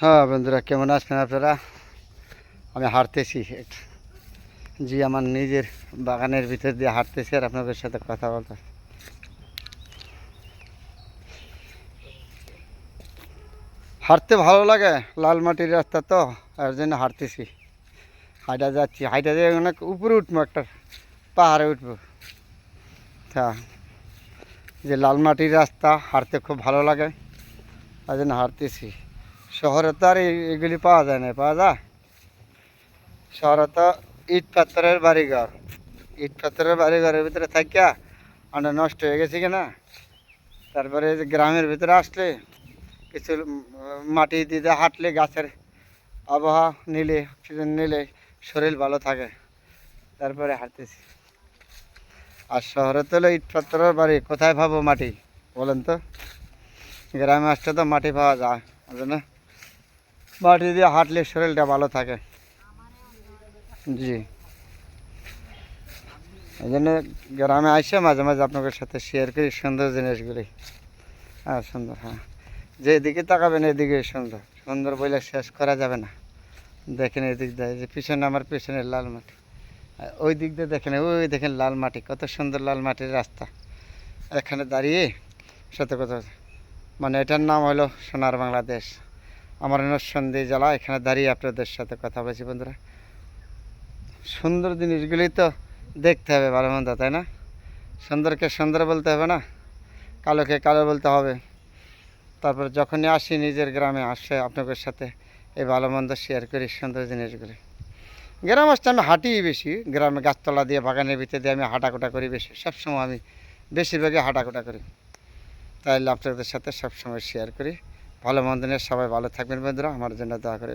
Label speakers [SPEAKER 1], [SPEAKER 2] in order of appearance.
[SPEAKER 1] হ্যাঁ বন্ধুরা, কেমন আছেন আপনারা? আমি হাঁটতেছি। জি, আমার নিজের বাগানের ভিতর দিয়ে হাঁটতেছি আর আপনাদের সাথে কথা বলতে। হাঁটতে ভালো লাগে, লাল মাটির রাস্তা তো, এর জন্য হাঁটতেছি। হাইটা যাচ্ছি। হাইটা দিয়ে অনেক উপরে উঠবো, একটা পাহাড়ে উঠবো। তা, যে লাল মাটির রাস্তা হাঁটতে খুব ভালো লাগে তার জন্য হাঁটতেছি। শহরে তো আর এগুলি পাওয়া যায় না, পাওয়া যায়? শহরে তো ইট পাথরের বাড়িঘর। ইট পাথরের বাড়িঘরের ভিতরে থাকিয়া অনেক নষ্ট হয়ে গেছে কিনা? তারপরে গ্রামের ভিতরে আসলে কিছু মাটি দিতে হাঁটলে গাছের আবহাওয়া নিলে অক্সিজেন নিলে শরীর ভালো থাকে। তারপরে হাঁটতেছি। আর শহরে তো ইট পাথরের বাড়ি। কোথায় পাবো মাটি? বলেন তো। গ্রামে আসলে তো মাটি পাওয়া যায় ওই মাটি দিয়ে হাঁটলে শরীরটা ভালো থাকে। জি। এই জন্য গ্রামে আসে মাঝে মাঝে আপনাদের সাথে শেয়ার করি, সুন্দর জিনিসগুলি। হ্যাঁ সুন্দর হ্যাঁ। যেদিকে তাকাবেন এদিকে সুন্দর। সুন্দর বলে শেষ করা যাবে না। দেখেন এদিক দিয়ে যে পিছনে আমার পিছনে লাল মাটি। ওই দিক দিয়ে দেখেন, ওই দেখেন লাল মাটি, কত সুন্দর লাল মাটির রাস্তা। এখানে দাঁড়িয়ে সত্য কথা মানে এটার নাম হলো সোনার বাংলাদেশ। আমার নরসন্দী জেলা এখানে দাঁড়িয়ে আপনাদের সাথে কথা বলছি বন্ধুরা। সুন্দর জিনিসগুলি তো দেখতে হবে ভালো মন্দ, তাই না? সুন্দরকে সুন্দর বলতে হবে না, কালোকে কালো বলতে হবে। তারপর যখনই আসি নিজের গ্রামে, আসে আপনাদের সাথে এই ভালো মন্দ শেয়ার করি সুন্দর জিনিসগুলি। গ্রাম আসতে আমি হাঁটি বেশি, গ্রামে গাছতলা দিয়ে, বাগানের ভিতরে দিয়ে আমি হাঁটাকোটা করি বেশি, সবসময় আমি বেশিরভাগই হাঁটাকোটা করি। তাইলে আপনাদের সাথে সবসময় শেয়ার করি। ভালো মন্দ সবাই ভালো থাকবেন বন্ধুরা আমার জন্য দয়া করে।